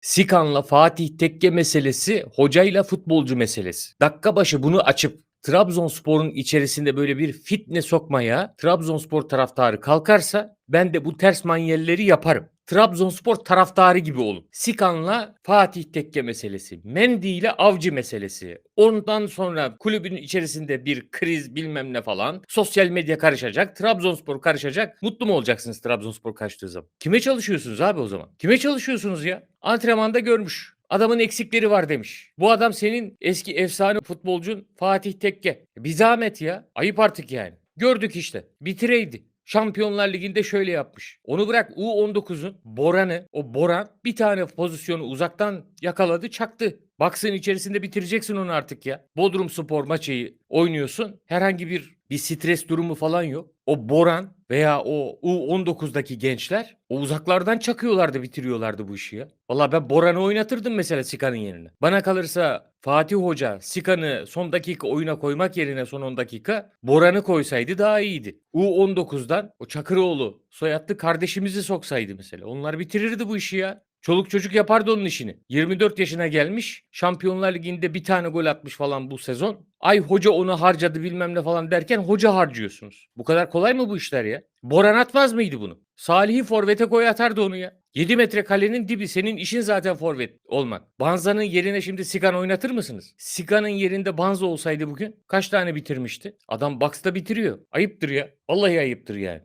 Sikan'la Fatih Tekke meselesi, hocayla futbolcu meselesi. Dakika başı bunu açıp Trabzonspor'un içerisinde böyle bir fitne sokmaya Trabzonspor taraftarı kalkarsa ben de bu ters manyelleri yaparım. Trabzonspor taraftarı gibi olun. Sikan'la Fatih Tekke meselesi, Mendy ile Avcı meselesi. Ondan sonra kulübün içerisinde bir kriz bilmem ne falan. Sosyal medya karışacak, Trabzonspor karışacak. Mutlu mu olacaksınız Trabzonspor kaçtığı zaman? Kime çalışıyorsunuz abi o zaman? Kime çalışıyorsunuz ya? Antrenmanda görmüş. Adamın eksikleri var demiş. Bu adam senin eski efsane futbolcun Fatih Tekke. Bir zahmet ya. Ayıp artık yani. Gördük işte. Bitireydi. Şampiyonlar Ligi'nde şöyle yapmış. Onu bırak U19'un Boran'ı, o Boran bir tane pozisyonu uzaktan yakaladı, çaktı. Baksın içerisinde bitireceksin onu artık ya. Bodrum Spor maçı oynuyorsun. Herhangi bir bir stres durumu falan yok. O Boran veya o U19'daki gençler o uzaklardan çakıyorlardı, bitiriyorlardı bu işi ya. Valla ben Boran'ı oynatırdım mesela Sika'nın yerine. Bana kalırsa Fatih Hoca Sika'nı son dakika oyuna koymak yerine son 10 dakika Boran'ı koysaydı daha iyiydi. U19'dan o Çakıroğlu soyadlı kardeşimizi soksaydı mesela. Onlar bitirirdi bu işi ya. Çoluk çocuk yapardı onun işini. 24 yaşına gelmiş. Şampiyonlar Ligi'nde bir tane gol atmış falan bu sezon. Ay hoca onu harcadı bilmem ne falan derken hoca harcıyorsunuz. Bu kadar kolay mı bu işler ya? Boran atmaz mıydı bunu? Salih'i forvete koy atardı onu ya. 7 metre kalenin dibi senin işin zaten forvet olmak. Banza'nın yerine şimdi Sigan oynatır mısınız? Sigan'ın yerinde Banza olsaydı bugün kaç tane bitirmişti? Adam box'ta bitiriyor. Ayıptır ya. Vallahi ayıptır yani.